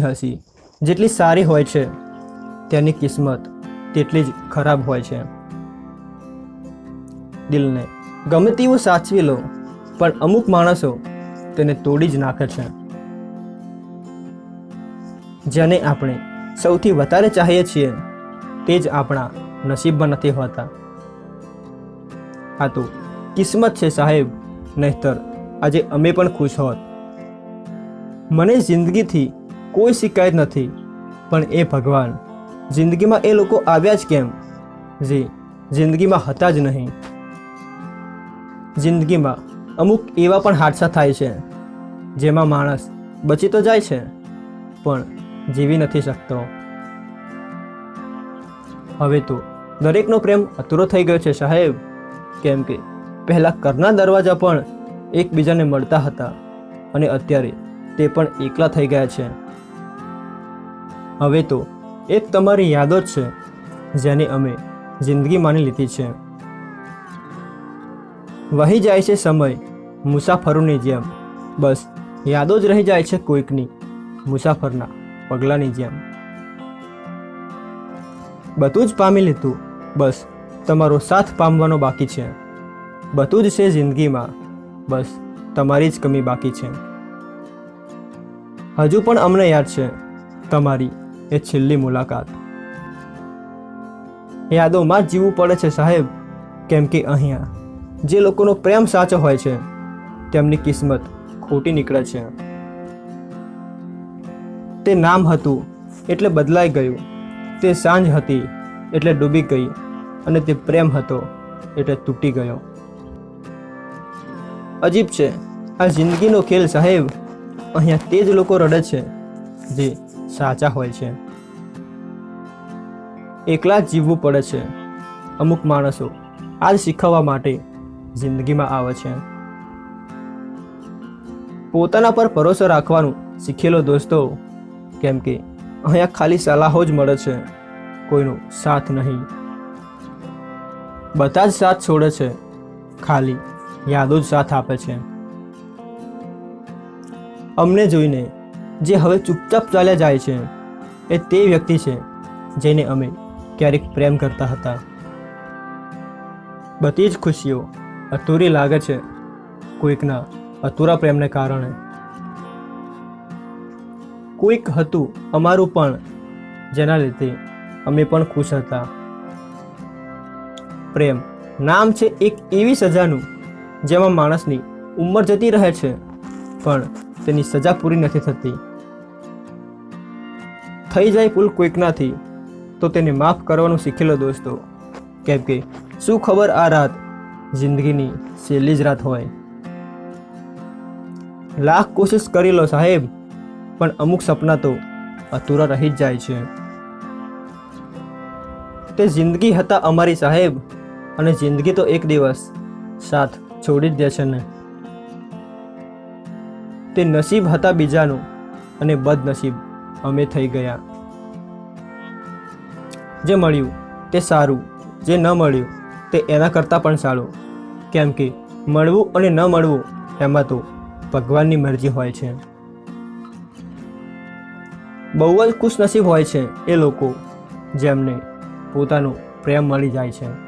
હસી. જેટલી સારી હોય છે, તેની કિસ્મત તેટલી જ ખરાબ હોય છે. દિલને ગમે તેવું સાચવી લો, પણ અમુક માણસો તેને તોડી જ નાખે છે. જેને આપણે સૌથી વધારે ચાહીએ છીએ, તે જ આપણા નસીબમાં નથી હોતા. આ તો કિસ્મત છે સાહેબ, નહીતર આજે અમે પણ ખુશ હોત. મને જિંદગીથી કોઈ શિકાયત નથી. પણ એ ભગવાન, જિંદગીમાં એ લોકો આવ્યા જ કેમ? જે, જિંદગીમાં હતા જ નહીં. જિંદગીમાં અમુક એવા પણ હાદસા થાય છે, જેમાં માણસ બચી તો જાય છે, પણ જીવી નથી શકતો. હવે તો દરેકનો પ્રેમ અતુરો થઈ ગયો છે સાહેબ. કેમ કે પહેલાં ઘરના દરવાજા પણ એકબીજાને મળતા હતા, અને અત્યારે તે પણ એકલા થઈ ગયા છે. હવે તો, એક તમારી યાદો જ છે, જેને અમે જિંદગી માની લીધી છે. વહી જાય છે સમય, મુસાફરોની જેમ. બસ, યાદો જ રહી જાય છે કોઈકની, મુસાફરના પગલાંની જેમ. બધું જ પામી લીધું, બસ, તમારો સાથ પામવાનો બાકી છે. બધું જ છે જિંદગીમાં, બસ, તમારી જ કમી બાકી છે. હજુ પણ અમને યાદ છે, તમારી એ છેલ્લી મુલાકાત. યાદોમાં જીવવું પડે છે સાહેબ, કેમ કે અહીંયા જે લોકોનો પ્રેમ સાચો હોય છે, તેમની કિસ્મત ખોટી નીકળે છે. તે નામ હતું એટલે બદલાઈ ગયું. તે સાંજ હતી એટલે ડૂબી ગઈ અને તે પ્રેમ હતો એટલે તૂટી ગયો. અજીબ છે, આ જિંદગીનો ખેલ સાહેબ, અહીંયા તે જ લોકો રડે છે, જે સાચા હોય છે. એકલા જીવવું પડે છે. અમુક માણસો આ જ શીખવવા માટે જિંદગીમાં આવે છે. પોતાના પર ભરોસો રાખવાનું શીખેલો દોસ્તો, કેમ કે અહીંયા ખાલી સલાહો જ મળે છે. કોઈનો સાથ નહીં. બધા જ સાથ છોડે છે. ખાલી યાદો જ સાથ આપે છે. અમને જોઈને જે હવે ચૂપચાપ ચાલ્યા જાય છે, એ તે વ્યક્તિ છે જેને અમે ક્યારેક પ્રેમ કરતા હતા. બધી જ ખુશીઓ અધૂરી લાગે છે કોઈકના અધૂરા પ્રેમને કારણે. કોઈક હતું અમારું પણ, જેના લીધે અમે પણ ખુશ હતા. પ્રેમ નામ છે એક એવી સજાનું, જેમાં માણસની ઉંમર જતી રહે છે, પણ તેની સજા પૂરી નથી થતી. થઈ જાય ભૂલ કોઈકનાથી, તો તેને માફ કરવાનું શીખેલો દોસ્તો. કેમ કે, શું ખબર આ રાત જિંદગીની છેલ્લી જ રાત હોય? લાખ કોશિશ કરી લો સાહેબ, પણ અમુક સપના તો અધૂરા રહી જ જાય છે. તે જિંદગી હતા અમારી સાહેબ, અને જિંદગી તો એક દિવસ સાથ છોડી જ દે છે ને. તે નસીબ હતા બીજાનું અને બદનસીબ. અમે થઈ ગયા. જે મળ્યું તે સારું, જે ન મળ્યું તે એના કરતાં પણ સારું. કેમ કે મળવું અને ન મળવું એમાં તો ભગવાનની મરજી હોય છે. બહુ જ ખુશનસીબ હોય છે એ લોકો જેમને પોતાનું પ્રેમ મળી જાય છે.